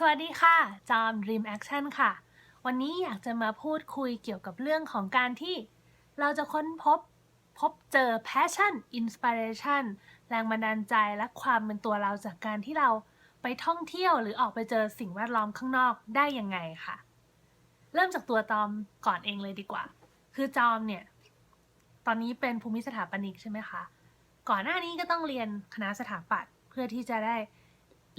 สวัสดีค่ะ จอม Dream Action ค่ะ วันนี้อยากจะมาพูดคุยเกี่ยวกับเรื่องของการที่ เราจะค้นพบพบเจอ passion inspiration แรงบันดาลใจและความเป็นตัวเราจากการที่เราไปท่องเที่ยวหรือออกไปเจอสิ่งแวดล้อมข้างนอกได้ยังไงค่ะ เริ่มจากตัวจอมก่อนเองเลยดีกว่า คือจอมเนี่ย ตอนนี้เป็นภูมิสถาปนิกใช่ไหมคะ ก่อนหน้านี้ก็ต้องเรียนคณะสถาปัตย์เพื่อที่จะได้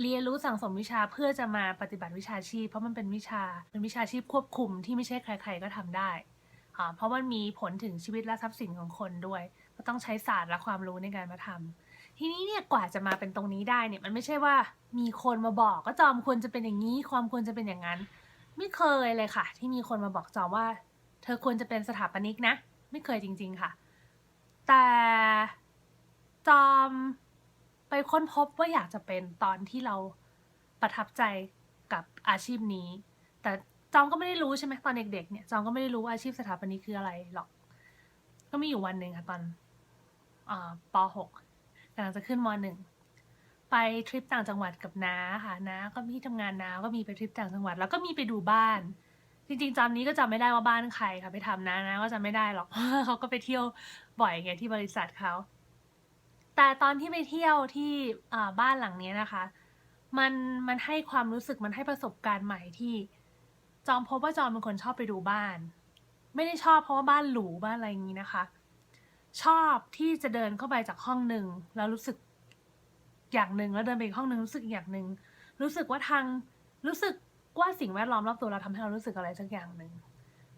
เรียนรู้สั่งสมวิชาเพื่อจะมาปฏิบัติวิชาชีพ เพราะมันเป็นวิชาเป็นวิชาชีพควบคุมที่ไม่ใช่ใคร ๆ ก็ทำได้อ่าเพราะมันมีผลถึงชีวิตและทรัพย์สินของคนด้วย ก็ต้องใช้ศาสตร์และความรู้ในการมาทำทีนี้เนี่ยกว่าจะมาเป็นตรงนี้ได้เนี่ยมันไม่ใช่ว่ามีคนมาบอกก็จอมควรจะเป็นอย่างนี้ ความควรจะเป็นอย่างนั้น ไม่เคยเลยค่ะ ที่มีคนมาบอกจอมว่า เธอควรจะเป็นสถาปนิกนะ ไม่เคยจริง ๆค่ะ แต่จอม ไปค้นพบว่าอยากจะเป็นตอนที่เราประทับใจกับอาชีพนี้ แต่จอมก็ไม่ได้รู้ใช่ไหมตอนเด็กๆเนี่ยจอมก็ไม่ได้รู้ว่าอาชีพสถาปนิกคืออะไรหรอก ก็มีอยู่วันหนึ่งค่ะตอนอป .6 กำลังจะขึ้นม .1 ไปทริปต่างจังหวัดกับน้าค่ะน้าก็มีที่ทำงานน้าก็มีไปทริปต่างจังหวัด แล้วก็มีไปดูบ้าน จริงๆจำนี้ก็จำไม่ได้ว่าบ้านใครค่ะไปทำนะนะก็จำไม่ได้หรอกเขาก็ไปเที่ยวบ่อยไงที่บริษัทเขา แต่ตอนที่ไปเที่ยวที่บ้านหลังนี้นะคะ มันมันให้ความรู้สึกมันให้ประสบการณ์ใหม่ที่ จอมพบว่าจอมเป็นคนชอบไปดูบ้าน ไม่ได้ชอบเพราะว่าบ้านหรูบ้านอะไรอย่างนี้นะคะ ชอบที่จะเดินเข้าไปจากห้องหนึ่งแล้วรู้สึกอย่างหนึ่งแล้วเดินไปอีกห้องหนึ่งรู้สึกอีกอย่างหนึ่งรู้สึกว่าทางรู้สึกว่าสิ่งแวดล้อมรอบตัวเราทำให้เรารู้สึกอะไรสักอย่างหนึ่ง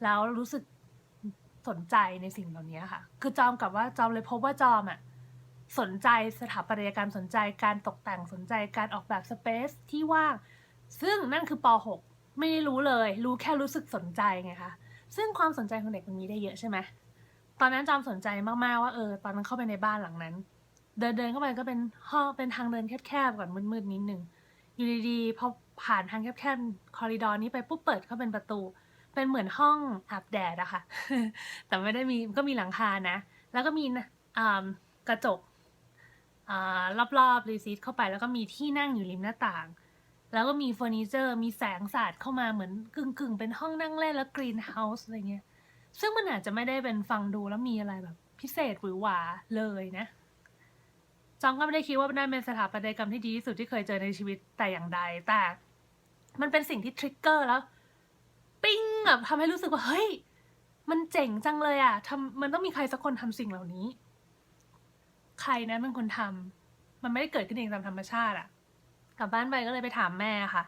แล้วรู้สึกสนใจในสิ่งเหล่านี้ค่ะ คือจอมกับว่าจอมเลยพบว่าจอมอะ สนใจสถาปัตยกรรมสนใจการตกแต่งสนใจการออกแบบสเปซที่ว่าง ซึ่งนั่นคือป .6 ไม่ได้รู้เลย รู้แค่รู้สึกสนใจไงคะซึ่งความสนใจของเด็กมันมีได้เยอะใช่ไหมตอนนั้นจอมสนใจมากๆว่าเออตอนนั้นเข้าไปในบ้านหลังนั้น เดินเดินเข้าไปก็เป็นห้องเป็นทางเดินแคบๆก่อนมืดๆนิดนึงอยู่ดีๆพอผ่านทางแคบๆคอริดอร์นี้ไปปุ๊บเปิดเข้าเป็นประตู เป็นเหมือนห้องอาบแดดอะค่ะ แต่ไม่ได้มีก็มีหลังคานะ แล้วก็มีอ่ากระจก รอบๆรีซีทเข้าไปแล้วก็มีที่นั่งอยู่ริมหน้าต่าง แล้วก็มีเฟอร์นิเจอร์มีแสงสาดเข้ามาเหมือนกึ่งๆ เป็นห้องนั่งเล่นแล้วกรีนเฮาส์อะไรเงี้ย ซึ่งมันอาจจะไม่ได้เป็นฟังดูแล้วมีอะไรแบบ พิเศษหรือหวาเลยนะจองก็ไม่ได้คิดว่านั่นเป็นสถาปัตยกรรมที่ดีที่สุดที่เคยเจอในชีวิตแต่อย่างใด แต่มันเป็นสิ่งที่ทริกเกอร์แล้ว ปิ้งแบบทำให้รู้สึกว่า เฮ้ย มันเจ๋งจังเลยอะทำมันต้องมีใครสักคนทำสิ่งเหล่านี้ ใครนะเป็นคนทำมันไม่ได้เกิดขึ้นเองตามธรรมชาติอะกลับบ้านไปก็เลยไปถามแม่ค่ะ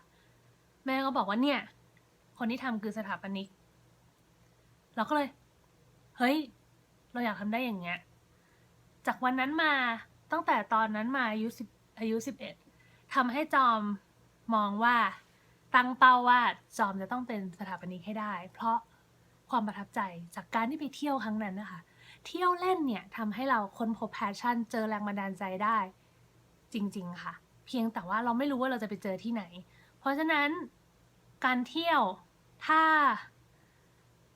แม่ก็บอกว่าเนี่ย คนที่ทำคือสถาปนิก เราก็เลย เฮ้ย เราอยากทำได้อย่างเงี้ย จากวันนั้นมาตั้งแต่ตอนนั้นมาอายุสิบอายุสิบเอ็ดทำให้จอมมองว่าตั้งเป้าว่าจอมจะต้องเป็นสถาปนิกให้ได้ เพราะความประทับใจจากการที่ไปเที่ยวครั้งนั้นนะคะ เที่ยวเล่นเนี่ยทำให้เราค้นพบแพชชั่น เจอแรงบันดาลใจได้ จริง ๆ ค่ะ เพียงแต่ว่าเราไม่รู้ว่าเราจะไปเจอที่ไหน เพราะฉะนั้นการเที่ยวถ้า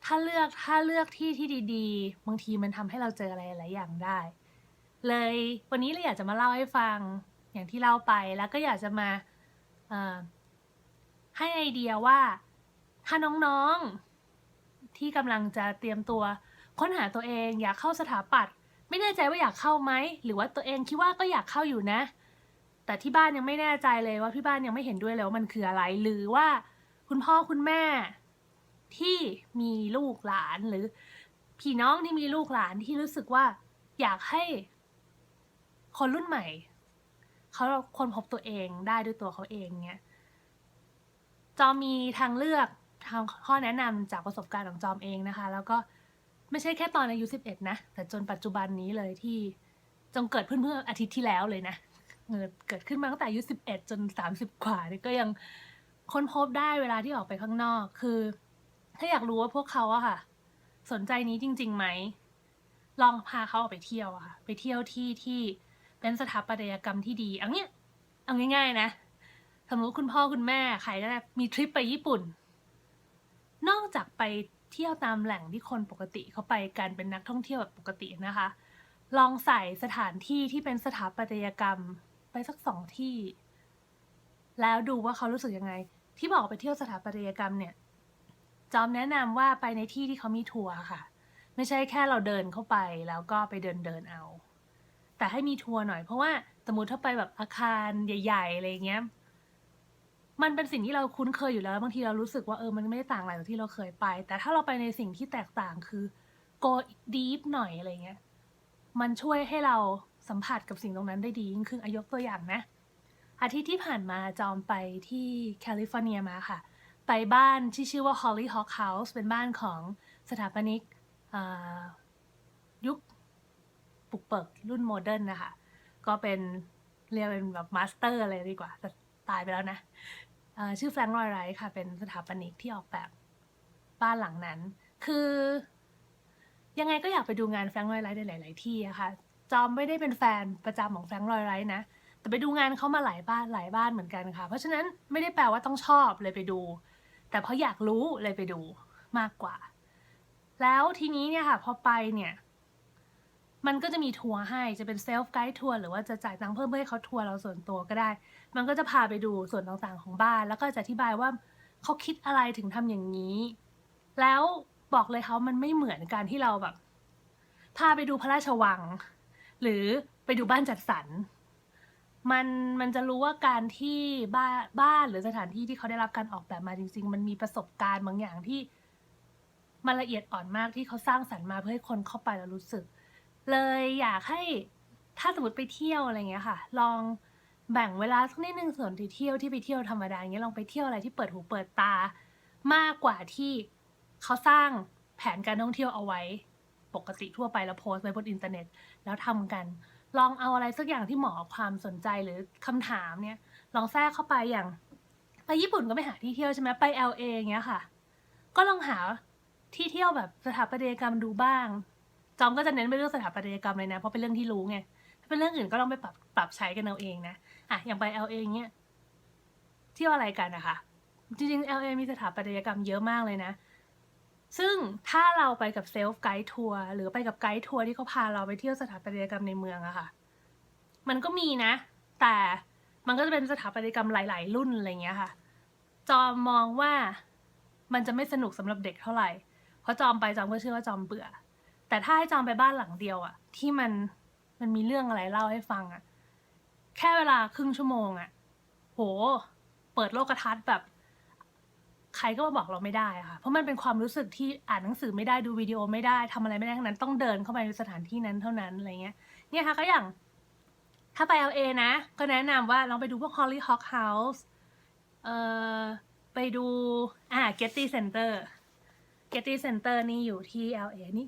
ถ้าเลือกถ้าเลือกที่ที่ดีๆ บางทีมันทำให้เราเจออะไรหลายอย่างได้ เลยวันนี้เราอยากจะมาเล่าให้ฟังอย่างที่เล่าไปแล้วก็อยากจะมาให้ไอเดียว่าถ้าน้องๆที่กำลังจะเตรียมตัว ค้นหาตัวเองอยากเข้าสถาปัตย์ไม่แน่ใจว่าอยากเข้าไหมหรือว่าตัวเองคิดว่าก็อยากเข้าอยู่นะ แต่ที่บ้านยังไม่แน่ใจเลยว่าที่บ้านยังไม่เห็นด้วยเลยว่ามันคืออะไร หรือว่าคุณพ่อคุณแม่ ที่มีลูกหลานหรือ พี่น้องที่มีลูกหลานที่รู้สึกว่า อยากให้ คนรุ่นใหม่เขาคนพบตัวเองได้ด้วยตัวเขาเองเนี่ยจอมมีทางเลือกทางข้อแนะนำจากประสบการณ์ของจอมเองนะคะ แล้วก็ ไม่ใช่แค่ตอนอายุ11นะ แต่จนปัจจุบันนี้เลยที่จงเกิดเพื่อนเพื่ออาทิตย์ที่แล้วเลยนะเกิดเกิดขึ้นมาตั้งแต่อายุ11จน30กว่านี่ก็ยังค้นพบได้เวลาที่ออกไปข้างนอก คือ ถ้าอยากรู้ว่าพวกเขาอะค่ะ สนใจนี้จริงๆไหมลองพาเขาออกไปเที่ยวอะค่ะ ไปเที่ยวที่ที่เป็นสถาปัตยกรรมที่ดีเอาเนี้ยเอาง่าย ๆ นะสมมติคุณพ่อคุณแม่ใครก็ได้มีทริปไปญี่ปุ่น นอกจากไป เที่ยวตามแหล่งที่คนปกติเขาไปกันเป็นนักท่องเที่ยวแบบปกตินะคะ ลองใส่สถานที่ที่เป็นสถาปัตยกรรมไปสักสองที่ แล้วดูว่าเขารู้สึกยังไง ที่บอกไปเที่ยวสถาปัตยกรรมเนี่ย จอมแนะนำว่าไปในที่ที่เขามีทัวร์ค่ะ ไม่ใช่แค่เราเดินเข้าไปแล้วก็ไปเดินเดินเอา แต่ให้มีทัวร์หน่อยเพราะว่าสมมติถ้าไปแบบอาคารใหญ่ ๆอะไรเงี้ย มันเป็นสิ่งที่เราคุ้นเคยอยู่แล้วบางทีเรารู้สึกว่าเออมันไม่ได้ต่างอะไรจากที่เราเคยไป แต่ถ้าเราไปในสิ่งที่แตกต่างคือ go deep หน่อยอะไรเงี้ยมันช่วยให้เราสัมผัสกับสิ่งตรงนั้นได้ดียิ่งขึ้นอายกตัวอย่างนะ อาทิตย์ที่ผ่านมาจอมไปที่แคลิฟอร์เนียมาค่ะ ไปบ้านที่ชื่อว่า Hollyhock House เป็นบ้านของสถาปนิกยุคปุกเปิกรุ่นโมเดิร์นนะคะ ก็เป็นเรียกเป็นแบบมาสเตอร์อะไรดีกว่า ตายไปแล้วนะชื่อแฟรงค์รอยไรท์ค่ะ เป็นสถาปนิกที่ออกแบบบ้านหลังนั้น คือ ยังไงก็อยากไปดูงานแฟรงค์รอยไรท์ในหลาย ๆ ที่อะค่ะ จอมไม่ได้เป็นแฟนประจำของแฟรงค์รอยไรท์นะ แต่ไปดูงานเขามาหลายบ้านหลายบ้านเหมือนกันค่ะ เพราะฉะนั้นไม่ได้แปลว่าต้องชอบเลยไปดู แต่เพราะอยากรู้เลยไปดูมากกว่า แล้วทีนี้เนี่ยค่ะพอไปเนี่ยมันก็จะมีทัวร์ให้ จะเป็นเซลฟ์ไกด์ทัวร์หรือว่าจะจ่ายตังค์เพิ่มเพื่อให้เขาทัวร์เราส่วนตัวก็ได้ มันก็จะพาไปดูส่วนต่างๆของบ้าน แล้วก็จะอธิบายว่าเขาคิดอะไรถึงทำอย่างนี้ แล้วบอกเลยเขามันไม่เหมือนการที่เราแบบ พาไปดูพระราชวัง หรือไปดูบ้านจัดสรรมันมันจะรู้ว่าการที่บ้านบ้านหรือสถานที่ที่เขาได้รับการออกแบบมาจริง ๆ มันมีประสบการณ์บางอย่างที่มันละเอียดอ่อนมากที่เขาสร้างสรรค์มาเพื่อให้คนเข้าไปแล้วรู้สึก เลยอยากให้ถ้าสมมติไปเที่ยวอะไรเงี้ยค่ะ ลอง แบ่งเวลาสักนิดนึงส่วนที่เที่ยวที่ไปเที่ยวธรรมดาอย่างเงี้ยลองไปเที่ยวอะไรที่เปิดหูเปิดตา มากกว่าที่เขาสร้างแผนการท่องเที่ยวเอาไว้ ปกติทั่วไปแล้วโพสต์ไว้บนอินเทอร์เน็ต แล้วทำกัน ลองเอาอะไรสักอย่างที่เหมาะความสนใจหรือคำถามเนี่ย ลองแทรกเข้าไปอย่าง ไปญี่ปุ่นก็ไปหาที่เที่ยวใช่ไหมไป LA อย่างเงี้ยค่ะ ก็ลองหาที่เที่ยวแบบสถาปัตยกรรมดูบ้าง จอมก็จะเน้นไปเรื่องสถาปัตยกรรมเลยนะเพราะเป็นเรื่องที่รู้ไงถ้าเป็นเรื่องอื่นก็ลองไปปรับปรับใช้กันเอาเองนะ อะอย่างไป LA เงี้ยเที่ยวอะไรกันนะคะ จริงๆ LA มีสถาปัตยกรรมเยอะมากเลยนะ ซึ่งถ้าเราไปกับเซลฟ์ไกด์ทัวร์หรือไปกับไกด์ทัวร์ที่เขาพาเราไปเที่ยวสถาปัตยกรรมในเมืองอะค่ะ มันก็มีนะ แต่มันก็จะเป็นสถาปัตยกรรมหลาย ๆ รุ่นอะไรเงี้ยค่ะ จอมมองว่ามันจะไม่สนุกสำหรับเด็กเท่าไหร่ เพราะจอมไปจอมก็เชื่อว่าจอมเบื่อ แต่ถ้าให้จอมไปบ้านหลังเดียวอะที่มันมันมีเรื่องอะไรเล่าให้ฟังอะ แค่เวลาครึ่งชั่วโมงอะโห เปิดโลกทัศน์แบบ ใครก็มาบอกเราไม่ได้ค่ะ เพราะมันเป็นความรู้สึกที่อ่านหนังสือไม่ได้ดูวิดีโอไม่ได้ทำอะไรไม่ได้ทั้งนั้น ต้องเดินเข้าไปในสถานที่นั้นเท่านั้นอะไรเงี้ย เนี่ยค่ะก็อย่าง ถ้าไป LA นะ ก็แนะนำว่าลองไปดูพวก Hollyhock House เอ่อไปดูอ่า Getty Center Getty Center นี่อยู่ที่ LA นี่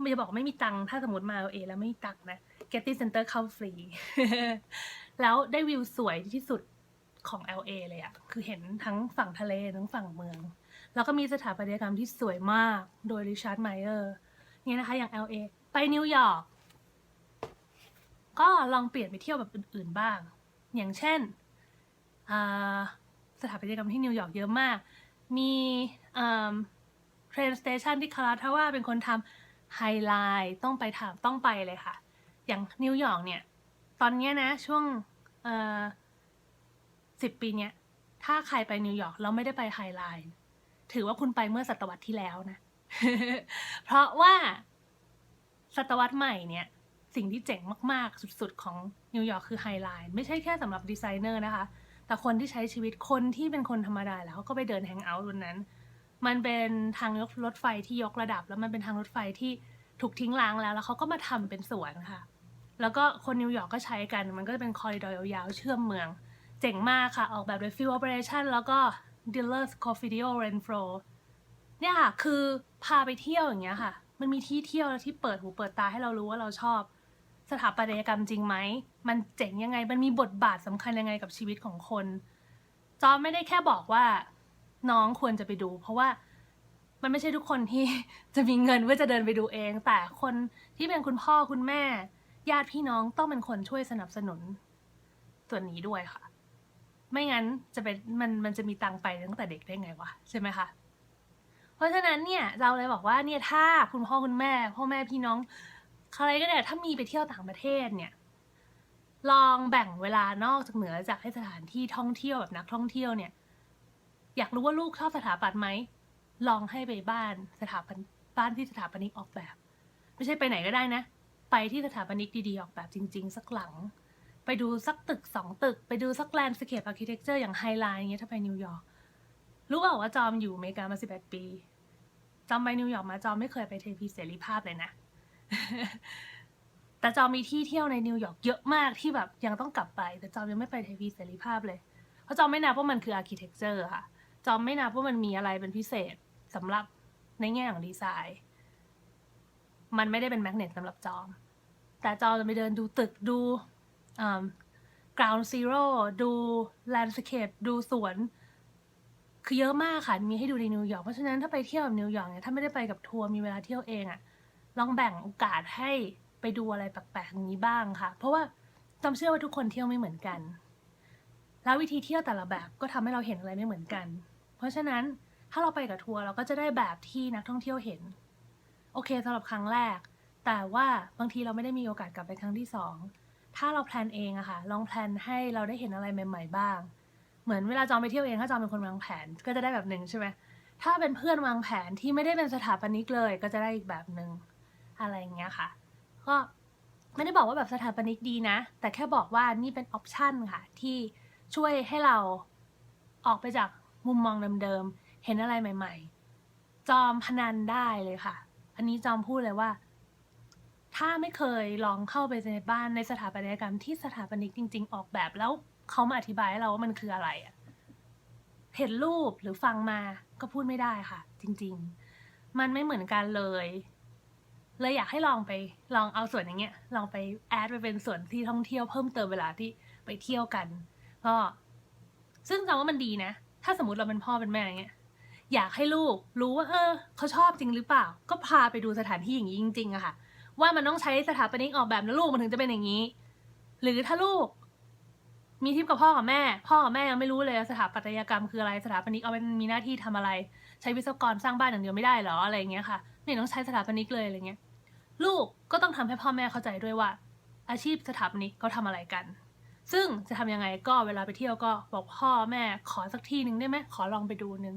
ไม่จะบอกไม่มีตังค์ถ้าสมมติมา LA แล้วไม่มีตังค์นะ Getty Center เข้าฟรี แล้วได้วิวสวยที่สุดของ LA เลยอะคือเห็นทั้งฝั่งทะเล ทั้งฝั่งเมือง แล้วก็มีสถาปัตยกรรมที่สวยมากโดยริชาร์ดไมเออร์เนี่ยนะคะอย่าง LA ไปนิวยอร์กก็ลองเปลี่ยนไปเที่ยวแบบอื่นๆบ้าง อย่างเช่น สถาปัตยกรรมที่นิวยอร์กเยอะมาก มีเทรนสเตชันที่คาราทาว่าเป็นคนทำไฮไลท์ต้องไปทำต้องไปเลยค่ะ อย่างนิวยอร์กเนี่ย ตอนนี้นะช่วงสิบปีเนี้ยถ้าใครไปนิวยอร์กแล้วไม่ได้ไปไฮไลท์ถือว่าคุณไปเมื่อศตวรรษที่แล้วนะ เพราะว่าศตวรรษใหม่เนี่ย สิ่งที่เจ๋งมาก ๆ สุด ๆ ของนิวยอร์กคือไฮไลท์ไม่ใช่แค่สำหรับดีไซเนอร์นะคะ แต่คนที่ใช้ชีวิตคนที่เป็นคนธรรมดาแล้วเขาก็ไปเดินแฮงเอาท์บนนั้น มันเป็นทางรถไฟที่ยกระดับ แล้วมันเป็นทางรถไฟที่ถูกทิ้งร้างแล้ว แล้วเขาก็มาทำเป็นสวนค่ะ แล้วก็คนนิวยอร์กก็ใช้กันมันก็จะเป็นคอริดอร์ยาวๆเชื่อมเมือง เจ๋งมากค่ะ ออกแบบโดย Field Operation แล้วก็ Dealers Cofidio Renfro เนี่ยค่ะ คือพาไปเที่ยวอย่างเงี้ยค่ะ มันมีที่เที่ยวที่เปิดหูเปิดตาให้เรารู้ว่าเราชอบ สถาปัตยกรรมจริงไหม มันเจ๋งยังไง มันมีบทบาทสำคัญยังไงกับชีวิตของคน จอมไม่ได้แค่บอกว่าน้องควรจะไปดู เพราะว่ามันไม่ใช่ทุกคนที่จะมีเงินเพื่อจะเดินไปดูเอง แต่คนที่เป็นคุณพ่อคุณแม่ ญาติพี่น้องต้องเป็นคนช่วยสนับสนุน ส่วนนี้ด้วยค่ะ ไม่งั้นจะเป็นมันมันจะมีตังไปตั้งแต่เด็กได้ไงวะใช่ไหมคะเพราะฉะนั้นเนี่ยเราเลยบอกว่าเนี่ยถ้าคุณพ่อคุณแม่พ่อแม่พี่น้องใครก็ได้ถ้ามีไปเที่ยวต่างประเทศเนี่ย ลองแบ่งเวลานอกจากเหนือจากให้สถานที่ท่องเที่ยวแบบนักท่องเที่ยวเนี่ย อยากรู้ว่าลูกชอบสถาปัตย์ไหมลองให้ไปบ้านสถาปันบ้านที่สถาปนิกออกแบบ ไม่ใช่ไปไหนก็ได้นะ ไปที่สถาปนิกดีๆ ออกแบบจริง ๆ สักหลัง ไปดูสักตึกสองตึก ไปดูสักแลนด์สเคปอาร์เคเต็กเจอร์อย่างไฮไลท์เงี้ยถ้าไปนิวยอร์กรู้เปล่าว่าจอมอยู่อเมริกามา11ปี จอมไปนิวยอร์กมาจอมไม่เคยไปเทพีเสรีภาพเลยนะ แต่จอมมีที่เที่ยวในนิวยอร์กเยอะมากที่แบบยังต้องกลับไป แต่จอมยังไม่ไปเทพีเสรีภาพเลย เพราะจอมไม่นับว่ามันคืออาร์เคเต็กเจอร์ค่ะ จอมไม่นับว่ามันมีอะไรเป็นพิเศษสำหรับในแง่ของดีไซน์ มันไม่ได้เป็นแมกเนตสำหรับจอม แต่จอมจะไปเดินดูตึกดูอ่า ground zero ดู landscape ดูสวน คือเยอะมากค่ะ มีให้ดูในนิวยอร์ก เพราะฉะนั้นถ้าไปเที่ยวแบบนิวยอร์กเนี่ย ถ้าไม่ได้ไปกับทัวร์ มีเวลาเที่ยวเองอะลองแบ่งโอกาสให้ไปดูอะไรแปลกๆอย่างนี้บ้างค่ะ เพราะว่าจำเชื่อว่าทุกคนเที่ยวไม่เหมือนกัน แล้ววิธีเที่ยวแต่ละแบบก็ทำให้เราเห็นอะไรไม่เหมือนกัน เพราะฉะนั้นถ้าเราไปกับทัวร์เราก็จะได้แบบที่นักท่องเที่ยวเห็น โอเคสำหรับครั้งแรก แต่ว่าบางทีเราไม่ได้มีโอกาสกลับไปครั้งที่สองถ้าเราแพลนเองอะค่ะ ลองแพลนให้เราได้เห็นอะไรใหม่ ๆ บ้าง เหมือนเวลาจองไปเที่ยวเองถ้าจองเป็นคนวางแผนก็จะได้แบบหนึ่งใช่ไหมถ้าเป็นเพื่อนวางแผนที่ไม่ได้เป็นสถาปนิกเลย ก็จะได้อีกแบบหนึ่งอะไรอย่างเงี้ยค่ะ ก็ไม่ได้บอกว่าแบบสถาปนิกดีนะ แต่แค่บอกว่านี่เป็นออปชันค่ะที่ช่วยให้เราออกไปจากมุมมองเดิมๆ เห็นอะไรใหม่ ๆ จอมพนันได้เลยค่ะ อันนี้จอมพูดเลยว่า ถ้าไม่เคยลองเข้าไปในบ้านในสถาปัตยกรรมที่สถาปนิกจริง ๆ ออกแบบแล้วเขามาอธิบายให้เราว่ามันคืออะไรอะเห็นรูปหรือฟังมาก็พูดไม่ได้ค่ะ จริง ๆ มันไม่เหมือนกันเลย เลยอยากให้ลองไปลองเอาส่วนอย่างเงี้ย ลองไปแอดไปเป็นส่วนที่ท่องเที่ยวเพิ่มเติมเวลาที่ไปเที่ยวกันก็ซึ่งจำว่ามันดีนะ ถ้าสมมติเราเป็นพ่อเป็นแม่อย่างเงี้ย อยากให้ลูกรู้ว่าเออเขาชอบจริงหรือเปล่า ก็พาไปดูสถานที่อย่างนี้จริงๆอะค่ะ ว่ามันต้องใช้สถาปนิกออกแบบนะลูกมันถึงจะเป็นอย่างนี้ หรือถ้าลูก มีทิปกับพ่อกับแม่ พ่อกับแม่ยังไม่รู้เลยสถาปัตยกรรมคืออะไรสถาปนิกเอาเป็นมีหน้าที่ทำอะไร ใช้วิศวกรสร้างบ้านอย่างเดียวไม่ได้หรออะไรอย่างเงี้ยค่ะไม่ต้องใช้สถาปนิกเลยอะไรเงี้ย ลูกก็ต้องทำให้พ่อแม่เข้าใจด้วยว่า อาชีพสถาปนิกเขาทำอะไรกันซึ่งจะทำยังไงก็เวลาไปเที่ยวก็บอกพ่อแม่ขอสักที่หนึ่งได้ไหมขอลองไปดูนึง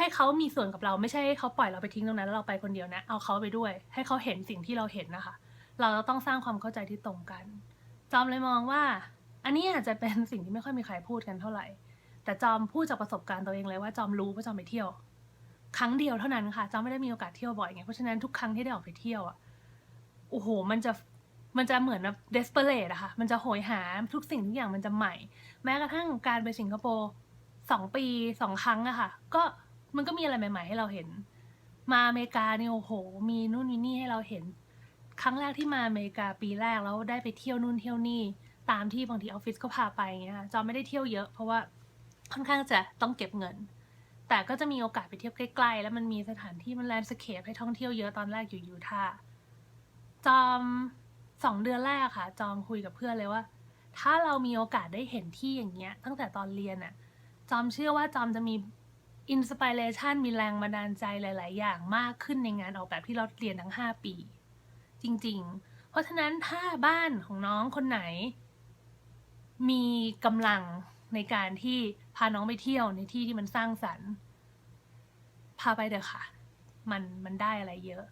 ให้เขามีส่วนกับเราไม่ใช่ให้เขาปล่อยเราไปทิ้งตรงนั้นแล้วเราไปคนเดียวนะ เอาเขาไปด้วย ให้เขาเห็นสิ่งที่เราเห็นนะคะ เราต้องสร้างความเข้าใจที่ตรงกัน จอมเลยมองว่า อันนี้อาจจะเป็นสิ่งที่ไม่ค่อยมีใครพูดกันเท่าไหร่ แต่จอมพูดจากประสบการณ์ตัวเองเลยว่าจอมรู้ว่าจอมไปเที่ยว ครั้งเดียวเท่านั้นค่ะจอมไม่ได้มีโอกาสเที่ยวบ่อยไงเพราะฉะนั้นทุกครั้งที่ได้ออกไปเที่ยวอะโอ้โห มันจะมันจะเหมือนแบบ desperate อะค่ะ มันจะโหยหาทุกสิ่งทุกอย่างมันจะใหม่ แม้กระทั่งการไปสิงคโปร์สองปีสองครั้งอะค่ะ ก็ มันก็มีอะไรใหม่ ๆ ให้เราเห็น มาอเมริกาเนี่ยโอ้โห มีนู่นมีนี่ให้เราเห็น ครั้งแรกที่มาอเมริกาปีแรกแล้วได้ไปเที่ยวนู่นเที่ยวนี่ตามที่บางทีออฟฟิศก็พาไปอย่างเงี้ยจอมไม่ได้เที่ยวเยอะเพราะว่าค่อนข้างจะต้องเก็บเงิน แต่ก็จะมีโอกาสไปเที่ยวใกล้ๆ แล้วมันมีสถานที่มันแลนด์สเคปให้ท่องเที่ยวเยอะตอนแรกอยู่ยูทาจอมสองเดือนแรกค่ะ จอมคุยกับเพื่อนเลยว่า ถ้าเรามีโอกาสได้เห็นที่อย่างเงี้ย ตั้งแต่ตอนเรียนอะจอมเชื่อว่าจอมจะมี อินสปิเรชันมีแรงบันดาลใจหลาย ๆ อย่างมากขึ้นในงานออกแบบที่เราเรียนทั้ง 5 ปี จริง ๆ เพราะฉะนั้นถ้าบ้านของน้องคนไหน มีกำลังในการที่พาน้องไปเที่ยวในที่ที่มันสร้างสรรค์ พาไปเถอะค่ะ มันมันได้อะไรเยอะ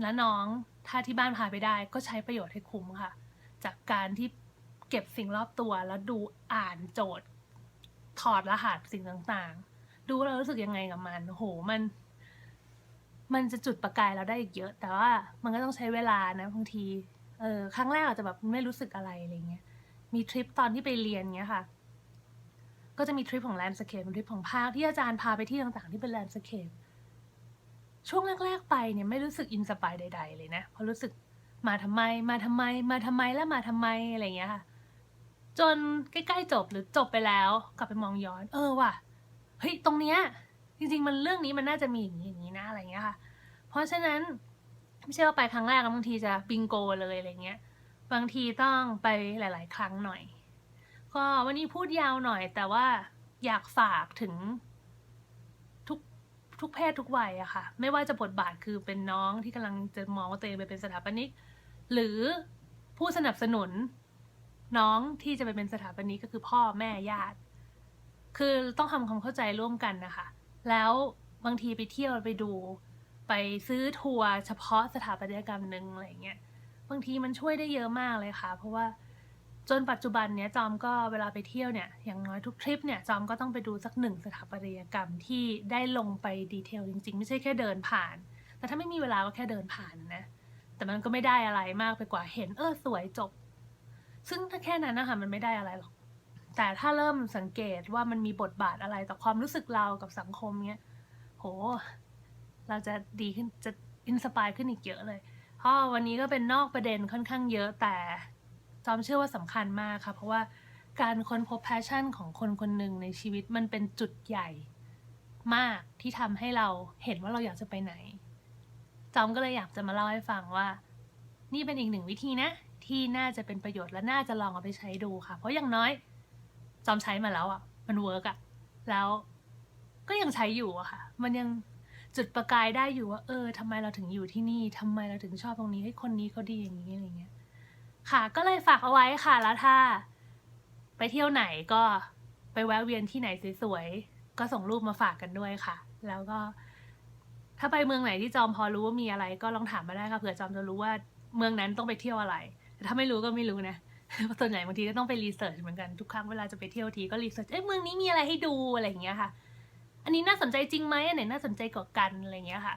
แล้วน้องถ้าที่บ้านพาไปได้ก็ใช้ประโยชน์ให้คุ้มค่ะ จากการที่เก็บสิ่งรอบตัวแล้วดูอ่านโจทย์ ถอดรหัสสิ่งต่างๆ ดูว่าเรารู้สึกยังไงกับมันโหมัน มันจะจุดประกายเราได้อีกเยอะ แต่ว่ามันก็ต้องใช้เวลานะบางทีเออครั้งแรกอาจจะแบบไม่รู้สึกอะไรอะไรเงี้ยมีทริปตอนที่ไปเรียนเงี้ยค่ะ ก็จะมีทริปของแลนด์สเคปเป็นทริปของภาคที่อาจารย์พาไปที่ต่างๆที่เป็นแลนด์สเคปช่วงแรกๆไปเนี่ยไม่รู้สึกอินสปายใด ๆ เลยนะเพราะรู้สึกมาทำไม มาทำไม มาทำไมแล้วมาทำไมอะไรเงี้ยค่ะ จนใกล้ๆจบหรือจบไปแล้ว กลับไปมองย้อน เออว่ะ เฮ้ยตรงเนี้ยจริง ๆ มันเรื่องนี้มันน่าจะมีอย่างนี้อย่างนี้นะอะไรเงี้ยค่ะ เพราะฉะนั้นไม่ใช่ว่าไปครั้งแรกบางทีจะบิงโกเลยอะไรเงี้ย บางทีต้องไปหลาย ๆ ครั้งหน่อย ก็วันนี้พูดยาวหน่อย แต่ว่าอยากฝากถึงทุกทุกเพศทุกวัยอะค่ะ ไม่ว่าจะบทบาทคือเป็นน้องที่กำลังจะมองว่าตัวเองไปเป็นสถาปนิก หรือผู้สนับสนุนน้องที่จะไปเป็นสถาปนิกก็คือพ่อแม่ญาติ คือต้องทำความเข้าใจร่วมกันนะคะ แล้วบางทีไปเที่ยวไปดู ไปซื้อทัวร์เฉพาะสถาปัตยกรรมหนึ่งอะไรเงี้ยบางทีมันช่วยได้เยอะมากเลยค่ะ เพราะว่าจนปัจจุบันเนี้ยจอมก็เวลาไปเที่ยวเนี่ยอย่างน้อยทุกทริปเนี่ยจอมก็ต้องไปดูสักหนึ่งสถาปัตยกรรมที่ได้ลงไปดีเทลจริงๆ ไม่ใช่แค่เดินผ่าน แต่ถ้าไม่มีเวลาก็แค่เดินผ่านนะแต่มันก็ไม่ได้อะไรมากไปกว่าเห็นเออสวยจบ ซึ่งถ้าแค่นั้นนะคะมันไม่ได้อะไรหรอก แต่ถ้าเริ่มสังเกตว่ามันมีบทบาทอะไรต่อความรู้สึกเรากับสังคมเนี้ย โห เราจะดีขึ้นจะอินสปายขึ้นอีกเยอะเลยเพราะวันนี้ก็เป็นนอกประเด็นค่อนข้างเยอะแต่จอมเชื่อว่าสำคัญมากค่ะ เพราะว่าการค้นพบแพชชั่นของคนคนหนึ่งในชีวิตมันเป็นจุดใหญ่มากที่ทำให้เราเห็นว่าเราอยากจะไปไหน จอมก็เลยอยากจะมาเล่าให้ฟังว่า นี่เป็นอีกหนึ่งวิธีนะ ที่น่าจะเป็นประโยชน์และน่าจะลองเอาไปใช้ดูค่ะ เพราะอย่างน้อย จอมใช้มาแล้วอะ มันเวิร์กอะ แล้วก็ยังใช้อยู่อะค่ะ มันยังจุดประกายได้อยู่ว่า เออทำไมเราถึงอยู่ที่นี่ทำไมเราถึงชอบตรงนี้ให้คนนี้เขาดีอย่างนี้อะไรเงี้ย ค่ะ ก็เลยฝากเอาไว้ค่ะ แล้วถ้า ไปเที่ยวไหนก็ไปแวะเวียนที่ไหนสวยๆ ก็ส่งรูปมาฝากกันด้วยค่ะ แล้วก็ ถ้าไปเมืองไหนที่จอมพอรู้ว่ามีอะไร ก็ลองถามมาได้ค่ะ เผื่อจอมจะรู้ว่าเมืองนั้นต้องไปเที่ยวอะไร แต่ถ้าไม่รู้ก็ไม่รู้นะ ส่วนใหญ่บางทีก็ต้องไปรีเสิร์ชเหมือนกันทุกครั้งเวลาจะไปเที่ยวทีก็รีเสิร์ชเอ้ยเมืองนี้มีอะไรให้ดูอะไรอย่างเงี้ยค่ะ อันนี้น่าสนใจจริงไหมอันไหนน่าสนใจกว่ากันอะไรอย่างเงี้ยค่ะ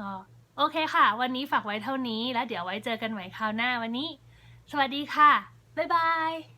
อ๋อโอเคค่ะ วันนี้ฝากไว้เท่านี้แล้วเดี๋ยวไว้เจอกันใหม่คราวหน้าวันนี้ สวัสดีค่ะบ๊ายบาย